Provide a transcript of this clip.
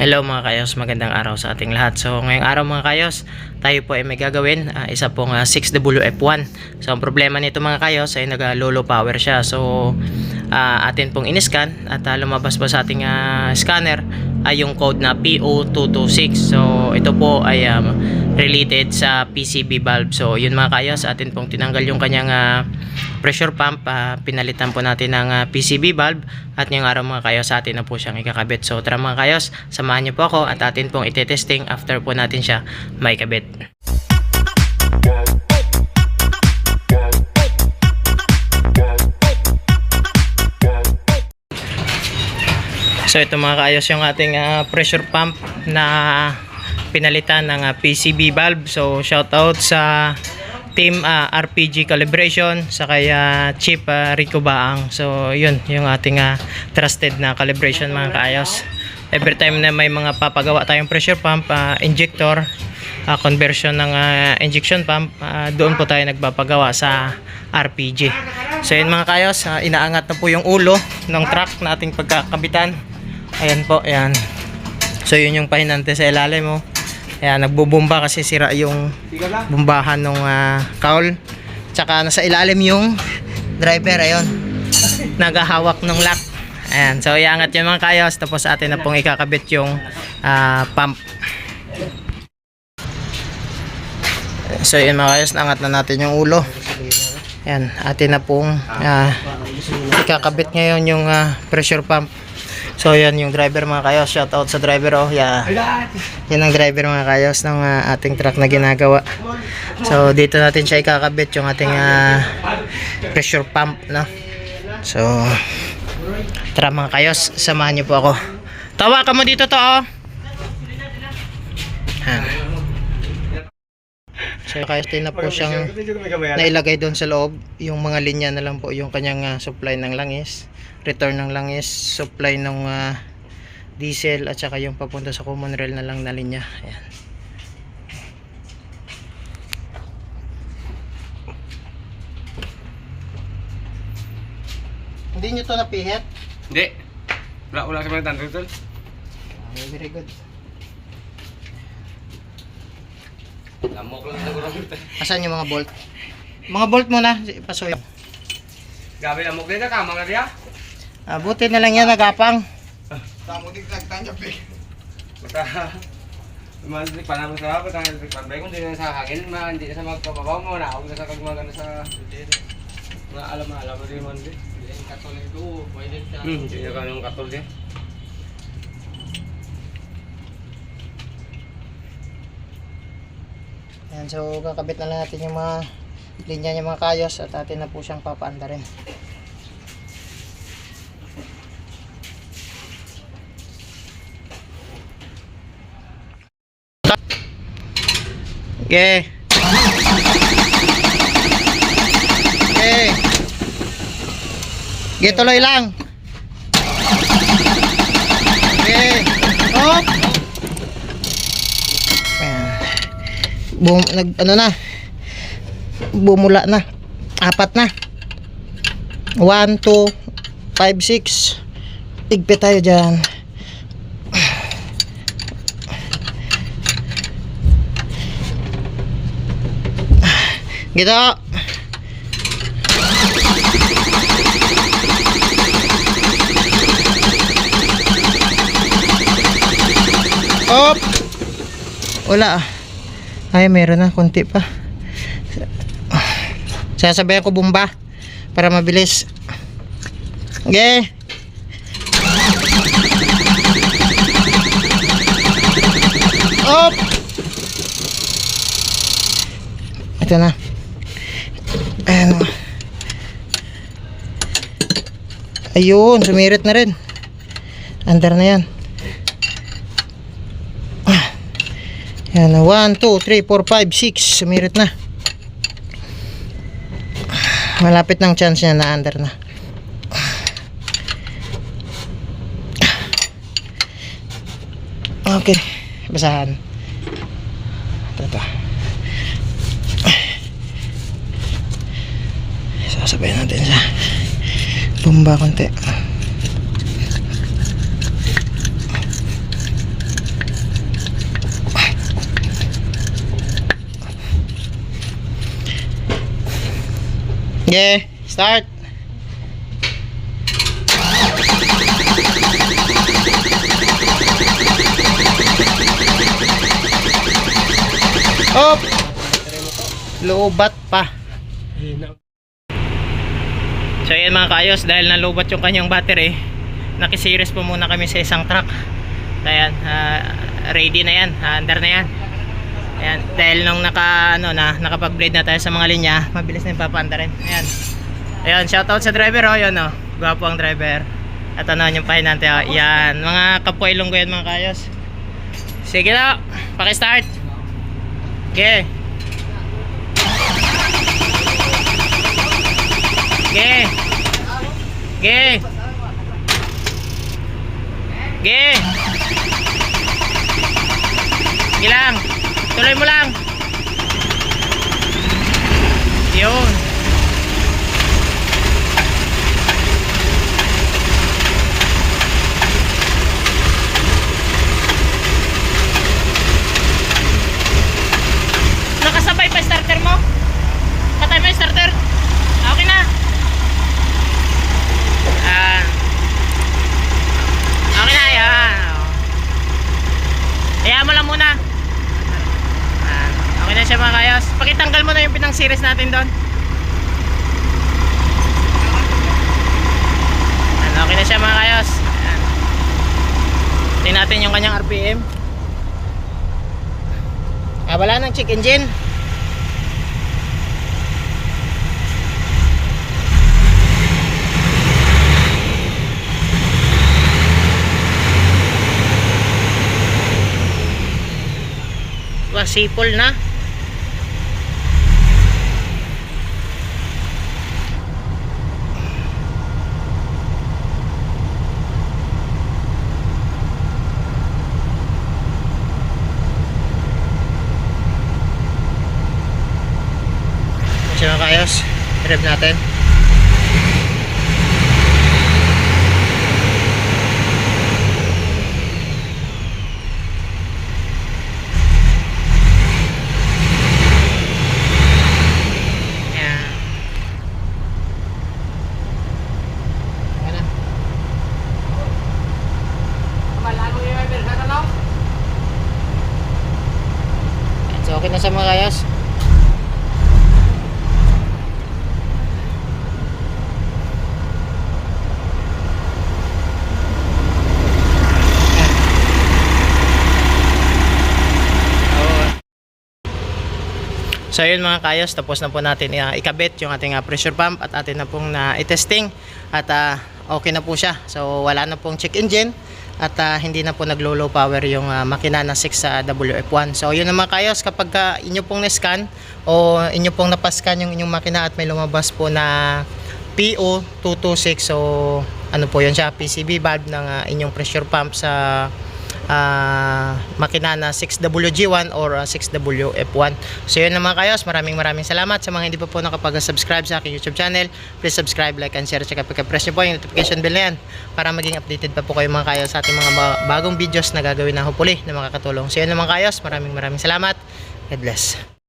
Hello mga kayos, magandang araw sa ating lahat. So ngayong araw mga kayos, tayo po ay may gagawin, ah, isa pong ah, 6WF1. So ang problema nito mga kayos ay nag-low power siya. So ah, atin pong in-scan at ah, lumabas po sa ating ah, scanner ay yung code na PO226. So ito po ay um, related sa PCB valve. So yun mga kayos, atin pong tinanggal yung kanyang ah, pressure pump, ah, pinalitan po natin ng ah, PCB valve at ngayong araw mga kayos sa atin na po siyang ikakabit. So tara mga kayos, samahan niyo po ako at atin pong itetesting after po natin siya may kabit. So ito mga kaayos yung ating ah, pressure pump na pinalitan ng ah, PCB valve. So shout out sa team ah, RPG calibration sa kaya Chip ah, Rico Baang. So yun yung ating ah, trusted na calibration mga kaayos. Every time na may mga papagawa tayong pressure pump, ah, injector, ah, conversion ng ah, injection pump, ah, doon po tayo nagpapagawa sa RPG. So yun mga kayos, ah, inaangat na po yung ulo ng truck na ating pagkakabitan. Ayan po, ayan. So yun yung pahinante sa ilalim mo. Ayan, nagbubomba kasi sira yung bombahan ng cowl. Tsaka nasa ilalim yung driver, ayun. Nagahawak ng lock. Ayan, so iangat yung mga kayos. Tapos atin na pong ikakabit yung ah, pump. So yun mga kayos, naangat na natin yung ulo. Ayan, atin na pong ah, ikakabit ngayon yung ah, pressure pump. So yan yung driver mga kayos. Shout out sa driver oh. Yeah. Yan ang driver mga kayos ng ah, ating truck na ginagawa. So dito natin siya ikakabit yung ating ah, pressure pump no. So tara mga kayos, samahan niyo po ako. Tawa ka mo dito to oh. Yan. So kaya na po siyang nailagay doon sa loob yung mga linya na lang po yung kanyang ah, supply ng langis return ng langis supply ng ah, diesel at saka yung papunta sa common rail na lang na linya ayan hindi nyo to napihit Hindi. Wala, wala sa mga tol. okay, very good Lamok lang siguro. asan yung mga bolt mga bolt muna pasoy Gabi lamok din ka, mga riya. Ah, buti na lang yan nagapang Tamo din nagtanya pe. Basta Mandik pa naman sa hapon, sa panbay kung di na sa hangin, ma, hindi na sa magpapabaw mo, naog na sa kagmagano sa mga alam-alam mo din man di. Hmm, hindi na kanong katol di. Ayan, so kakabit na lang natin yung mga linya niya mga kayos at atin na po siyang papaanda rin. Okay. Okay. Okay, tuloy lang. Okay. Hop. Bum nag ano na bumula na apat na 1 2 5 6 igpit tayo dyan gito Op! Wala. Ay, meron na. Kunti pa. Sasabayan ko bumba. Para mabilis. Okay. Op! Ito na. Ayan. Ayun, sumirit na rin. Under na yan. Yan, 1, 2, 3, 4, 5, 6. Sumirit na. Malapit ng chance niya na under na. Okay. Basahan. sabay natin siya bumba konti yeah start Op! Loobat pa. Hinaw. So yan mga kaayos, dahil nalubat yung kanyang battery, nakisiris po muna kami sa isang truck. Ayan, ah, ready na yan, ah, under na yan. Ayan, dahil nung naka, ano na, nakapag-blade na tayo sa mga linya, mabilis na yung papaanda rin. Ayan. Ayan, shoutout sa driver oh, yun oh. Gwapo ang driver. At ano yung pahinante oh. Yan, mga kapwa ilonggo yan mga kaayos. Sige na, paki-start. Okay. Okay. Okay. Sige lang. Tuloy mo lang. Yun. Nakasabay pa yung starter mo? Patay mo yung starter? Ah, Okay na. Ah. Okay na, yan. Hayaan mo lang muna. Ah, okay na siya mga kayos. Pakitanggal mo na yung pinang series natin doon. Yan, okay na siya mga kayos. Tingnan natin yung kanyang RPM. Ah, wala nang check engine. Wasipol na. Kasi mga kayos, rev natin. Ayan. Ayan na. Malano yung driver sa ano? Ayan, So okay na sa mga kayos. So yun mga kayos, tapos na po natin uh, ikabit yung ating uh, pressure pump at atin na pong na i-testing at uh, okay na po siya. So wala na pong check engine at uh, hindi na po naglo low power yung uh, makina na 6 sa WF1. So yun na mga kayos, kapag uh, inyo pong na-scan o inyo pong napascan yung inyong makina at may lumabas po na PO226 so ano po yun siya, PCB valve ng uh, inyong pressure pump sa ah, makina na 6WG1 or ah, 6WF1. So yun na mga kayos, maraming maraming salamat sa mga hindi pa po nakapag-subscribe sa aking YouTube channel. Please subscribe, like, and share. Tsaka pagka-press nyo po yung notification bell na yan para maging updated pa po kayo mga kayos sa ating mga ba- bagong videos na gagawin na hopefully na makakatulong. So yun na mga kayos, maraming maraming salamat. God bless.